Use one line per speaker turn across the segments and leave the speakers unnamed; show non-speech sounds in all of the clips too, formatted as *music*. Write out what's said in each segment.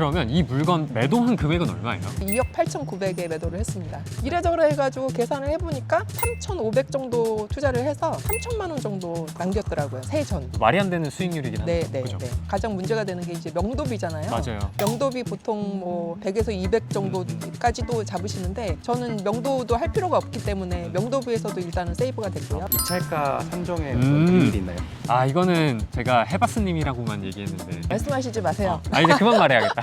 그러면 이 물건 매도한 금액은 얼마예요?
2억 8,900에 매도를 했습니다. 이래저래 해가지고 계산을 해보니까 3,500 정도 투자를 해서 3천만 원 정도 남겼더라고요. 세전.
말이 안 되는 수익률이긴
네,
한데
네,
그죠?
네. 가장 문제가 되는 게 이제 명도비잖아요.
맞아요.
명도비 보통 뭐 100에서 200 정도까지도 잡으시는데 저는 명도도 할 필요가 없기 때문에 명도비에서도 일단은 세이브가 됐고요.
입찰가 산정에
음.
비밀이 있나요?
아 이거는 제가 해바스님이라고만 얘기했는데
말씀하시지 마세요.
아 이제 그만 말해야겠다.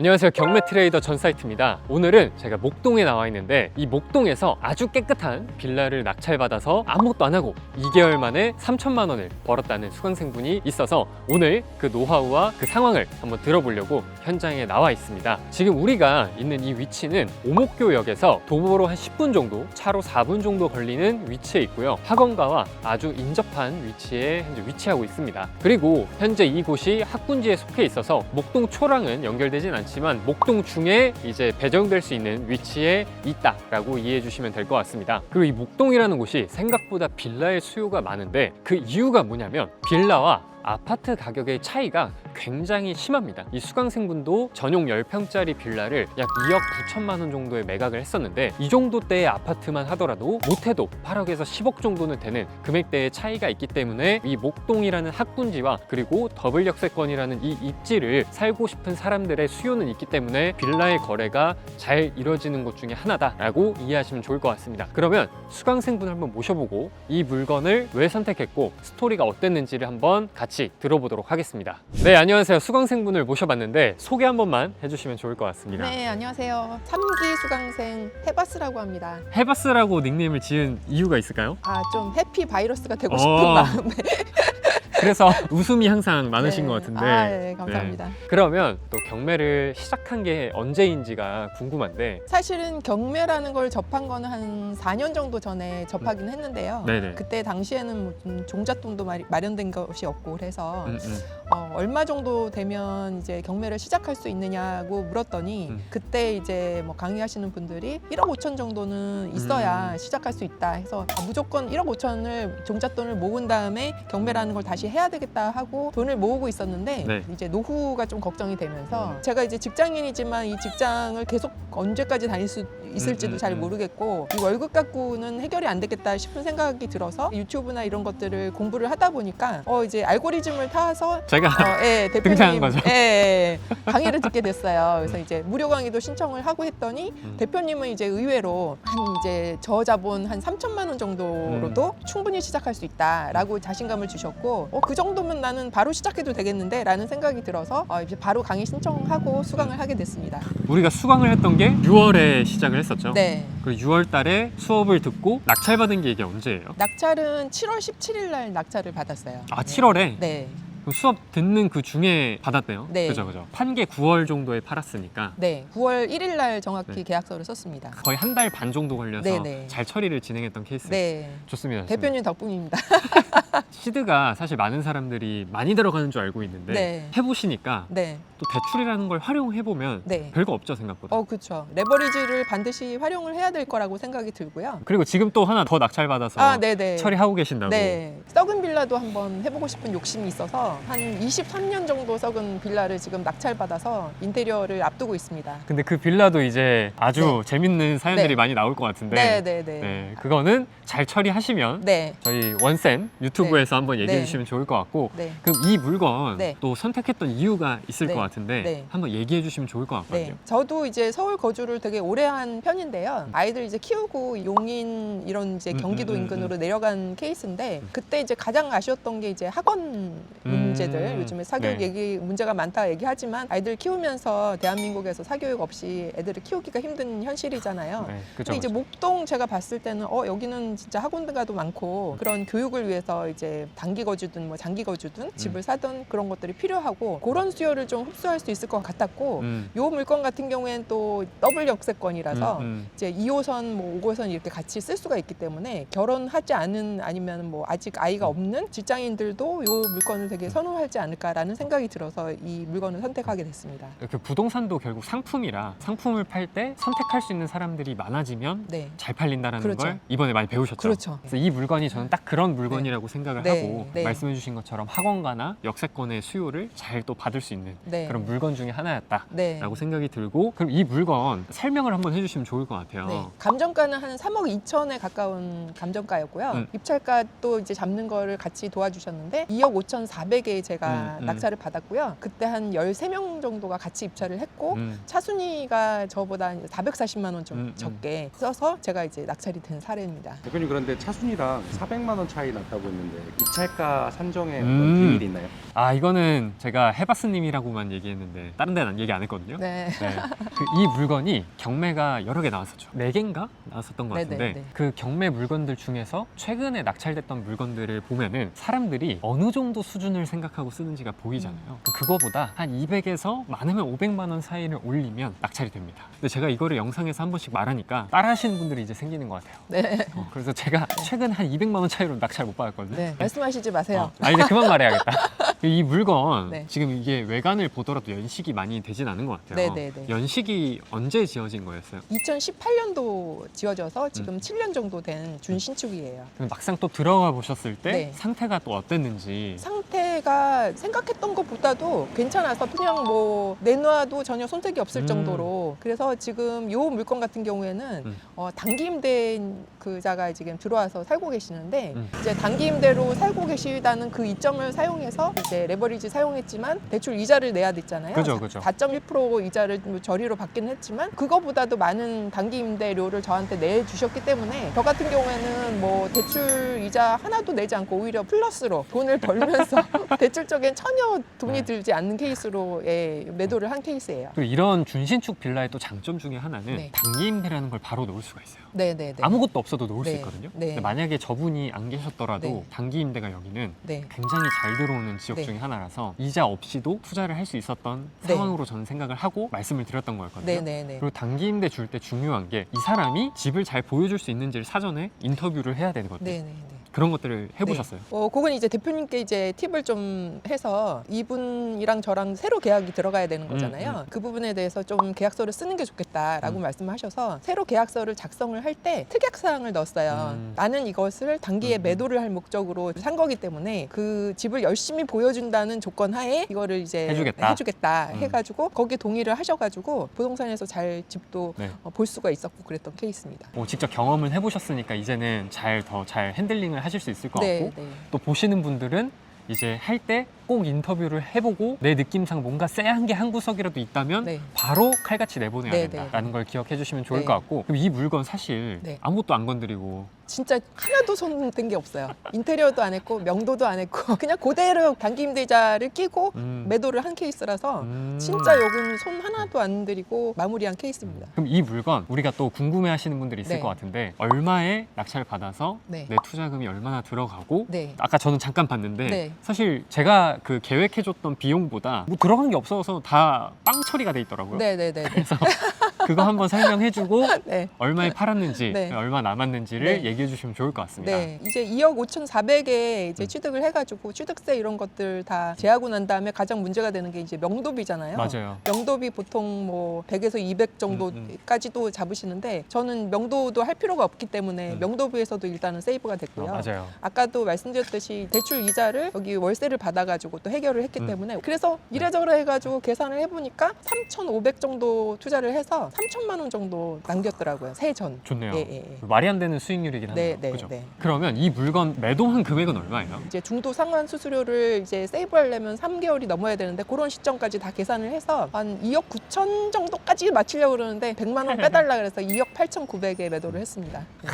안녕하세요. 경매 트레이더 전사이트입니다. 오늘은 제가 목동에 나와 있는데 이 목동에서 아주 깨끗한 빌라를 낙찰받아서 아무것도 안 하고 2개월 만에 3천만 원을 벌었다는 수강생분이 있어서 오늘 그 노하우와 그 상황을 한번 들어보려고 현장에 나와 있습니다. 지금 우리가 있는 이 위치는 오목교역에서 도보로 한 10분 정도 차로 4분 정도 걸리는 위치에 있고요. 학원가와 아주 인접한 위치에 현재 위치하고 있습니다. 그리고 현재 이곳이 학군지에 속해 있어서 목동 초랑은 연결되진 않지만 목동 중에 이제 배정될 수 있는 위치에 있다라고 이해해 주시면 될 것 같습니다. 그리고 이 목동이라는 곳이 생각보다 빌라의 수요가 많은데 그 이유가 뭐냐면 빌라와 아파트 가격의 차이가 굉장히 심합니다. 이 수강생분도 전용 10평짜리 빌라를 약 2억 9천만 원 정도에 매각을 했었는데 이 정도 대의 아파트만 하더라도 못해도 8억에서 10억 정도는 되는 금액대의 차이가 있기 때문에 이 목동이라는 학군지와 그리고 더블 역세권이라는 이 입지를 살고 싶은 사람들의 수요는 있기 때문에 빌라의 거래가 잘 이루어지는 것 중에 하나다라고 이해하시면 좋을 것 같습니다. 그러면 수강생분을 한번 모셔보고 이 물건을 왜 선택했고 스토리가 어땠는지를 한번 같이 들어보도록 하겠습니다. 네, 안녕하세요. 수강생분을 모셔봤는데 소개 한 번만 해주시면 좋을 것 같습니다.
네, 안녕하세요. 3기 수강생 해바스라고 합니다.
해바스라고 닉네임을 지은 이유가 있을까요?
아, 좀 해피 바이러스가 되고
어.
싶은 마음에. *laughs*
그래서 *laughs* 웃음이 항상 많으신
네.
것 같은데
아, 네, 감사합니다.
그러면 또 경매를 시작한 게 언제인지가 궁금한데
사실은 경매라는 걸 접한 거는 한 4년 정도 전에 접하긴 했는데요.
네네.
그때 당시에는 뭐좀 종잣돈도 마련된 것이 없고 그래서
음, 음.
어, 얼마 정도 되면 이제 경매를 시작할 수 있느냐고 물었더니
음.
그때 이제 뭐 강의하시는 분들이 1억 5천 정도는 있어야
음.
시작할 수 있다 해서 아, 무조건 1억 5천을 종잣돈을 모은 다음에 경매라는 걸 다시 해야 되겠다 하고 돈을 모으고 있었는데
네.
이제 노후가 좀 걱정이 되면서
음.
제가 이제 직장인이지만 이 직장을 계속 언제까지 다닐 수 있을지도
음, 음,
잘
음.
모르겠고 이 월급 갖고는 해결이 안 되겠다 싶은 생각이 들어서 유튜브나 이런 것들을 공부를 하다 보니까 어 이제 알고리즘을 타서
제가
어, 예, *laughs* 대표님
거죠?
예, 예, 강의를 듣게 됐어요. 그래서 이제 무료 강의도 신청을 하고 했더니
음.
대표님은 이제 의외로 한 이제 저자본 한 3천만 원 정도로도
음.
충분히 시작할 수 있다라고 자신감을 주셨고 어, 그 정도면 나는 바로 시작해도 되겠는데라는 생각이 들어서 어, 이제 바로 강의 신청하고 수강을 하게 됐습니다.
우리가 수강을 했던 게 6월에 시작을 했었죠.
네.
그리고 6월 달에 수업을 듣고 낙찰 받은 게 이게 언제예요?
낙찰은 7월 17일 날 낙찰을 받았어요.
아
네.
7월에
네.
그럼 수업 듣는 그 중에 받았네요.
네.
그죠 그죠. 판 게 9월 정도에 팔았으니까
네. 9월 1일 날 정확히
네.
계약서를 썼습니다.
거의 한 달 반 정도 걸려서
네, 네.
잘 처리를 진행했던 케이스.
네.
좋습니다. 좋습니다.
대표님 덕분입니다. *laughs*
시드가 사실 많은 사람들이 많이 들어가는 줄 알고 있는데
네.
해보시니까
네.
또 대출이라는 걸 활용해 보면
네.
별거 없죠 생각보다.
어, 그렇죠. 레버리지를 반드시 활용을 해야 될 거라고 생각이 들고요.
그리고 지금 또 하나 더 낙찰 받아서
아, 네, 네.
처리하고 계신다고.
네. 썩은 빌라도 한번 해보고 싶은 욕심이 있어서 한 23년 정도 썩은 빌라를 지금 낙찰받아서 인테리어를 앞두고 있습니다.
근데 그 빌라도 이제 아주 재밌는 사연들이
네.
많이 나올 것 같은데.
네, 네, 네.
네, 그거는 잘 처리하시면
네.
저희 원쌤 유튜브에서 한번 얘기해
네.
주시면 좋을 것 같고
네.
그럼 이 물건
네.
또 선택했던 이유가 있을
네.
것 같은데
네.
한번 얘기해 주시면 좋을 것 같거든요.
네. 저도 이제 서울 거주를 되게 오래 한 편인데요. 아이들 이제 키우고 용인 이런 이제
음,
경기도
음, 음,
인근으로 내려간 케이스인데 그때 이제 가장 아쉬웠던 게 이제 학원 문제들
음,
요즘에 사교육
네.
얘기 문제가 많다 얘기하지만 아이들 키우면서 대한민국에서 사교육 없이 애들을 키우기가 힘든 현실이잖아요.
네, 그죠.
근데 이제 목동 제가 봤을 때는 어 여기는 진짜 학원가도 많고 그런 교육을 위해서 이제 단기 거주든 뭐 장기 거주든
음.
집을 사든 그런 것들이 필요하고 그런 수요를 좀 흡수할 수 있을 것 같았고
음,
요 물건 같은 경우에는 또 더블 역세권이라서
음, 음.
이제 2호선, 뭐 5호선 이렇게 같이 쓸 수가 있기 때문에 결혼하지 않은 아니면 뭐 아직 아이가 없는 없는 직장인들도 이 물건을 되게 선 호하지 않을까라는 생각이 들어서 이 물건을 선택하게 됐습니다.
그 부동산도 결국 상품이라 상품을 팔 때 선택할 수 있는 사람들이 많아지면
네.
잘 팔린다는
그렇죠.
걸 이번에 많이 배우셨죠.
그렇죠.
그래서 이 물건이 저는 딱 그런 물건이라고 생각을
네.
하고
네.
말씀해주신 것처럼 학원가나 역세권의 수요를 잘 또 받을 수 있는
네.
그런 물건 중에 하나였다라고
네.
생각이 들고 그럼 이 물건 설명을 한번 해주시면 좋을 것 같아요.
네. 감정가는 한 3억 2천에 가까운 감정가였고요.
음.
입찰가 또 이제 잡는 거를 같이 도와주셨는데 2억 5천 4백에 제가
음, 음.
낙찰을 받았고요. 그때 한 13명 정도가 같이 입찰을 했고
음.
차순위가 저보다 440만 원 좀
음, 음.
적게 써서 제가 이제 낙찰이 된 사례입니다.
대표님 그런데 차순이랑 400만 원 차이 났다고 했는데 입찰가 산정에
음.
어떤 비밀이 있나요?
아 이거는 제가 해바스님이라고만 얘기했는데 다른 데는 얘기 안 했거든요.
네.
네. 그이 물건이 경매가 여러 개 나왔었죠. 네 개인가 나왔었던 것
네,
같은데
네, 네.
그 경매 물건들 중에서 최근에 낙찰됐던 물건들을 보면은 사람들이 어느 정도 수준을 생각 하고 쓰는지가 보이잖아요.
음.
그거보다 한 200에서 많으면 500만 원 사이를 올리면 낙찰이 됩니다. 근데 제가 이거를 영상에서 한 번씩 말하니까 따라하시는 분들이 이제 생기는 것 같아요.
네.
어, 그래서 제가 최근 한 200만 원 차이로 낙찰 못 받았거든요.
네. 말씀하시지 마세요.
어, 아 이제 그만 말해야겠다. *laughs* 이 물건
네.
지금 이게 외관을 보더라도 연식이 많이 되진 않은 것 같아요.
네, 네, 네.
연식이 언제 지어진 거였어요?
2018년도 지어져서 지금
음.
7년 정도 된 준신축이에요.
그럼 막상 또 들어가 보셨을 때
네.
상태가 또 어땠는지.
상태가 생각했던 것보다도 괜찮아서 그냥 뭐 내놔도 전혀 손색이 없을
음.
정도로 그래서 지금 요 물건 같은 경우에는
음.
어, 단기 임대인 그자가 지금 들어와서 살고 계시는데
음.
이제 단기 임대로 살고 계시다는 그 이점을 사용해서 이제 레버리지 사용했지만 대출 이자를 내야 됐잖아요.
그죠, 그죠.
4.1% 이자를 뭐 저리로 받긴 했지만 그거보다도 많은 단기 임대료를 저한테 내 주셨기 때문에 저 같은 경우에는 뭐 대출 이자 하나도 내지 않고 오히려 플러스로 돈을 벌면서 *laughs* 대출 쪽엔 전혀 돈이
네.
들지 않는 케이스로 예, 매도를 한 케이스예요.
그리고 이런 준신축 빌라의 또 장점 중에 하나는
네.
단기 임대라는 걸 바로 놓을 수가 있어요.
네 네 네.
아무것도 없어도 놓을 수
네.
있거든요.
네.
근데 만약에 저분이 안 계셨더라도
네.
단기 임대가 여기는
네.
굉장히 잘 들어오는 지역
네.
중에 하나라서 이자 없이도 투자를 할 수 있었던
네.
상황으로 저는 생각을 하고 말씀을 드렸던 거였거든요.
네 네 네.
그리고 단기 임대 줄 때 중요한 게 이 사람이 집을 잘 보여줄 수 있는지를 사전에 인터뷰를 해야 되거든요.
네 네 네.
그런 것들을 해보셨어요?
어, 그건 이제 대표님께 이제 팁을 좀 해서 이분이랑 저랑 새로 계약이 들어가야 되는 거잖아요. 그 부분에 대해서 좀 계약서를 쓰는 게 좋겠다라고
음.
말씀하셔서 새로 계약서를 작성을 할 때 특약 사항을 넣었어요.
음.
나는 이것을 단기에
음.
매도를 할 목적으로 산 거기 때문에 그 집을 열심히 보여준다는 조건 하에 이거를 이제
해주겠다.
해주겠다
음.
해가지고 거기에 동의를 하셔가지고 부동산에서 잘 집도
네.
어, 볼 수가 있었고 그랬던 케이스입니다.
뭐 직접 경험을 해보셨으니까 이제는 잘 더 잘 핸들링을 하실 수 있을 것
네,
같고
네.
또 보시는 분들은 이제 할 때 꼭 인터뷰를 해보고 내 느낌상 뭔가 쎄한 게 한 구석이라도 있다면
네.
바로 칼같이 내보내야
네,
된다라는 걸 기억해 주시면 좋을
네.
것 같고 그럼 이 물건 사실
네.
아무것도 안 건드리고
진짜 하나도 손댄 게 없어요. 인테리어도 안 했고 명도도 안 했고 *laughs* 그냥 그대로 단기 임대자를 끼고
음,
매도를 한 케이스라서
음.
진짜 여기는 손 하나도 안 들이고 마무리한 케이스입니다.
그럼 이 물건 우리가 또 궁금해하시는 분들이 있을
네.
것 같은데 얼마에 낙찰 받아서
네.
내 투자금이 얼마나 들어가고
네.
아까 저는 잠깐 봤는데
네.
사실 제가 그 계획해줬던 비용보다 뭐 들어간 게 없어서 다 빵 처리가 돼 있더라고요.
네네네.
그래서 그거 한번 설명해주고 *laughs*
네.
얼마에 팔았는지
네.
얼마 남았는지를
네.
얘기해 주시면 좋을 것 같습니다.
네, 이제 2억 5,400에 이제
음.
취득을 해가지고 취득세 이런 것들 다 제하고 난 다음에 가장 문제가 되는 게 이제 명도비잖아요.
맞아요.
명도비 보통 뭐 100에서 200 정도까지도 잡으시는데 저는 명도도 할 필요가 없기 때문에
음.
명도비에서도 일단은 세이브가
어,
됐고요.
맞아요.
아까도 말씀드렸듯이 대출 이자를 여기 월세를 받아가지고 또 해결을 했기
음.
때문에 그래서 이래저래 해가지고 계산을 해보니까 3,500 정도 투자를 해서 3천만 원 정도 남겼더라고요 세전.
좋네요.
예, 예, 예.
말이 안 되는 수익률이긴
네,
하네요.
네,
그죠?
네.
그러면 이 물건 매도한 금액은 얼마예요?
이제 중도 상환 수수료를 이제 세이브하려면 3개월이 넘어야 되는데 그런 시점까지 다 계산을 해서 한 2억 9천 정도까지 맞추려고 그러는데 100만 원 빼달라 그래서 2억 8,900에 매도를 했습니다. 네.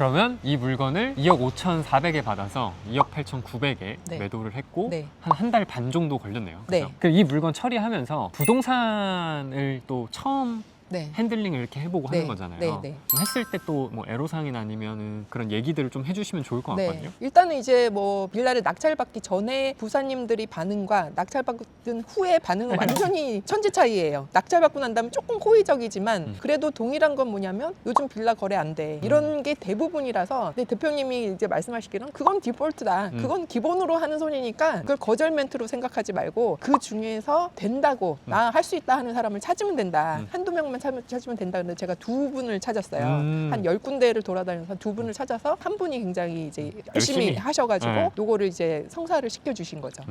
네.
그러면 이 물건을 2억 5,400에 받아서 2억 8,900에
네.
매도를 했고
네.
한 한 달 반 정도 걸렸네요.
네.
그죠? 그이 물건 처리하면서 부동산을 또 처음
네.
핸들링을 이렇게 해보고
네,
하는 거잖아요.
네, 네.
그럼 했을 때 또 뭐 애로사항이나 아니면은 그런 얘기들을 좀 해주시면 좋을 것 같거든요.
네. 일단은 이제 뭐 빌라를 낙찰받기 전에 부사님들이 반응과 낙찰받은 후의 반응은 완전히 천지 차이예요. 낙찰받고 난 다음에 조금 호의적이지만
음.
그래도 동일한 건 뭐냐면 요즘 빌라 거래 안 돼. 이런 게 대부분이라서 근데 대표님이 이제 말씀하시기는 그건 디폴트다.
음.
그건 기본으로 하는 손이니까 그걸 거절 멘트로 생각하지 말고 그 중에서 된다고
음.
나할 수 있다 하는 사람을 찾으면 된다.
음.
한두 명만 찾으면, 찾으면 된다. 근데 제가 두 분을 찾았어요.
음.
한 열 군데를 돌아다녀서 두 분을 찾아서 한 분이 굉장히 이제 열심히,
열심히.
하셔가지고
네.
요거를 이제 성사를 시켜주신 거죠.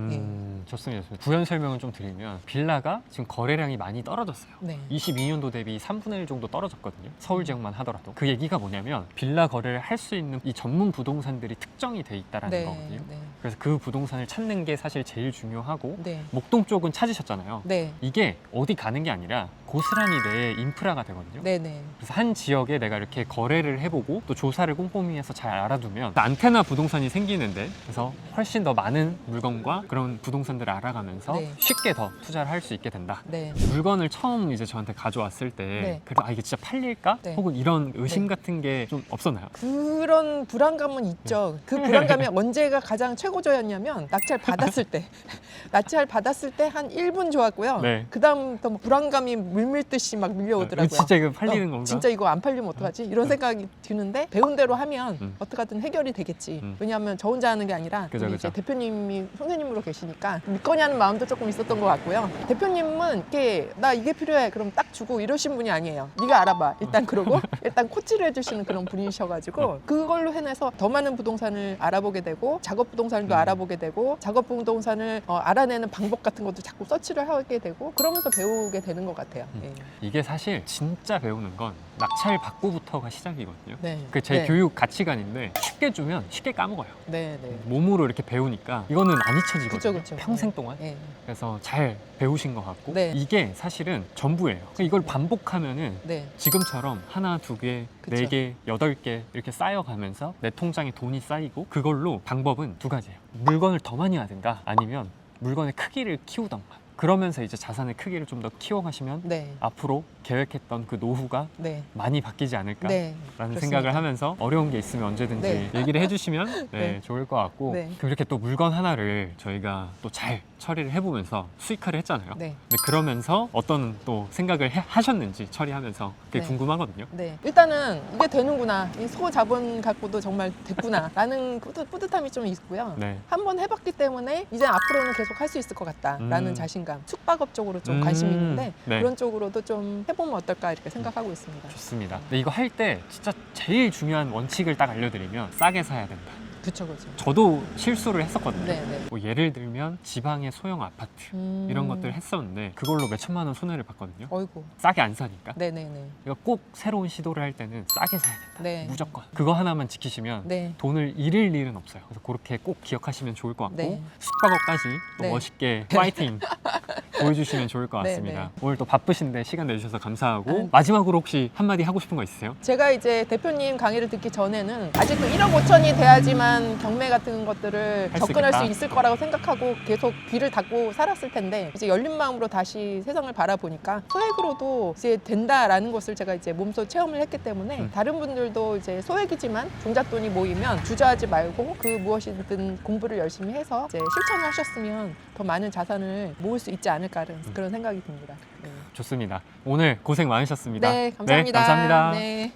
음, 좋습니다. 좋습니다. 부연 설명을 좀 드리면 빌라가 지금 거래량이 많이 떨어졌어요.
예. 네.
22년도 대비 3분의 1 정도 떨어졌거든요. 서울 지역만 하더라도. 그 얘기가 뭐냐면 빌라 거래를 할 수 있는 이 전문 부동산들이 특정이 돼 있다라는
네.
거거든요.
네.
그래서 그 부동산을 찾는 게 사실 제일 중요하고
네.
목동 쪽은 찾으셨잖아요.
네.
이게 어디 가는 게 아니라 고스란히 내 인프라가 되거든요.
네. 네.
그래서 한 지역에 내가 이렇게 거래를 해보고 또 조사를 꼼꼼히 해서 잘 알아두면 안테나 부동산이 생기는데 그래서 훨씬 더 많은 물건과 그런 부동산 들을 알아가면서
네.
쉽게 더 투자를 할 수 있게 된다.
네.
물건을 처음 이제 저한테 가져왔을 때
네.
그래도 아 이게 진짜 팔릴까?
네.
혹은 이런 의심
네.
같은 게 좀 없었나요?
그런 불안감은 있죠.
네.
그 *laughs* 불안감이 언제가 가장 최고조였냐면 낙찰 받았을 때. *laughs* 낙찰 받았을 때 한 1분 좋았고요.
네.
그다음부터 뭐 불안감이 물밀듯이 막 밀려오더라고요.
이거 진짜 이거 팔리는
어,
건가?
진짜 이거 안 팔리면 어떡하지? 이런 생각이 드는데 배운 대로 하면
음.
어떻게든 해결이 되겠지.
음.
왜냐하면 저 혼자 하는 게 아니라
그죠, 그죠.
이제 대표님이 선생님으로 계시니까 믿거냐는 마음도 조금 있었던 것 같고요. 대표님은 이렇게 나 이게 필요해 그럼 딱 주고 이러신 분이 아니에요. 네가 알아봐. 일단 그러고 *laughs* 일단 코치를 해주시는 그런 분이셔가지고 그걸로 해내서 더 많은 부동산을 알아보게 되고 작업 부동산도
음.
알아보게 되고 작업 부동산을 어, 알아내는 방법 같은 것도 자꾸 서치를 하게 되고 그러면서 배우게 되는 것 같아요.
음.
예.
이게 사실 진짜 배우는 건 낙찰 받고부터가 시작이거든요.
네.
그 제
네.
교육 가치관인데 쉽게 주면 쉽게 까먹어요.
네, 네.
몸으로 이렇게 배우니까 이거는 안 잊혀지거든요.
그쵸, 그쵸.
평생
네.
동안.
예.
그래서 잘 배우신 것 같고
네.
이게 사실은 전부예요. 그러니까 이걸 반복하면은
네.
지금처럼 하나, 두 개,
그쵸.
네 개, 여덟 개 이렇게 쌓여가면서 내 통장에 돈이 쌓이고 그걸로 방법은 두 가지예요. 물건을 더 많이 하든가 아니면 물건의 크기를 키우던가. 그러면서 이제 자산의 크기를 좀 더 키워가시면
네.
앞으로 계획했던 그 노후가
네.
많이 바뀌지 않을까라는
네. 그렇습니다.
생각을 하면서 어려운 게 있으면 언제든지
네.
얘기를 해주시면 *laughs* 네,
네.
좋을 것 같고
네.
그럼 이렇게 또 물건 하나를 저희가 또 잘 처리를 해보면서 수익화를 했잖아요.
네.
근데 그러면서 어떤 또 생각을 해- 하셨는지 처리하면서 그게
네.
궁금하거든요.
네. 일단은 이게 되는구나. 이 소자본 갖고도 정말 됐구나. 라는 *laughs* 뿌듯, 뿌듯함이 좀 있고요.
네.
한 번 해봤기 때문에 이제 앞으로는 계속 할 수 있을 것 같다라는
음.
자신감. 숙박업 쪽으로 좀
음.
관심이 있는데
네.
그런 쪽으로도 좀 해보면 어떨까 이렇게 생각하고 있습니다.
좋습니다. 근데 이거 할 때 진짜 제일 중요한 원칙을 딱 알려드리면 싸게 사야 된다.
그쵸, 그쵸.
저도 실수를 했었거든요.
네, 네.
뭐 예를 들면 지방의 소형 아파트
음.
이런 것들 했었는데 그걸로 몇 천만 원 손해를 봤거든요.
어이구.
싸게 안 사니까.
네네네.
이거 꼭 새로운 시도를 할 때는 싸게 사야 된다.
네.
무조건. 그거 하나만 지키시면
네.
돈을 잃을 일은 없어요. 그래서 그렇게 꼭 기억하시면 좋을 것 같고
네.
숙박업까지 또
네.
멋있게 파이팅 *laughs* 보여주시면 좋을 것
네,
같습니다.
네.
오늘 또 바쁘신데 시간 내주셔서 감사하고
아.
마지막으로 혹시 한마디 하고 싶은 거 있으세요?
제가 이제 대표님 강의를 듣기 전에는 아직도 1억 5천이 돼야지만 경매 같은 것들을
할 수
접근할 수
있겠다.
있을 거라고 생각하고 계속 귀를 닫고 살았을 텐데 이제 열린 마음으로 다시 세상을 바라보니까 소액으로도 이제 된다라는 것을 제가 이제 몸소 체험을 했기 때문에
음.
다른 분들도 이제 소액이지만 종잣돈이 모이면 주저하지 말고 그 무엇이든 공부를 열심히 해서 이제 실천을 하셨으면 더 많은 자산을 모을 수 있지 않을까라는
음.
그런 생각이 듭니다. 네.
좋습니다. 오늘 고생 많으셨습니다.
네, 감사합니다.
네, 감사합니다.
네.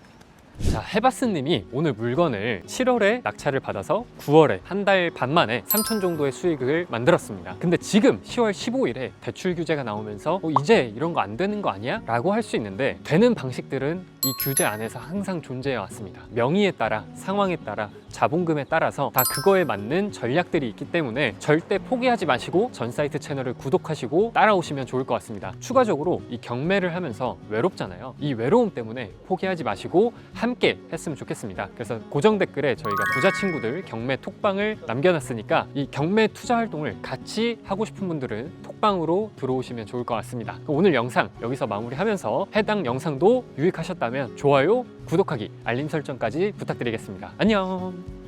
자, 해바스님이 오늘 물건을 7월에 낙찰을 받아서 9월에 한 달 반 만에 3천 정도의 수익을 만들었습니다. 근데 지금 10월 15일에 대출 규제가 나오면서 어, 이제 이런 거 안 되는 거 아니야? 라고 할 수 있는데 되는 방식들은 이 규제 안에서 항상 존재해 왔습니다. 명의에 따라, 상황에 따라, 자본금에 따라서 다 그거에 맞는 전략들이 있기 때문에 절대 포기하지 마시고 전 사이트 채널을 구독하시고 따라오시면 좋을 것 같습니다. 추가적으로 이 경매를 하면서 외롭잖아요. 이 외로움 때문에 포기하지 마시고 함께 했으면 좋겠습니다. 그래서 고정 댓글에 저희가 부자 친구들 경매 톡방을 남겨놨으니까 이 경매 투자 활동을 같이 하고 싶은 분들은 톡방으로 들어오시면 좋을 것 같습니다. 오늘 영상 여기서 마무리하면서 해당 영상도 유익하셨다면 좋아요, 구독하기, 알림 설정까지 부탁드리겠습니다. 안녕.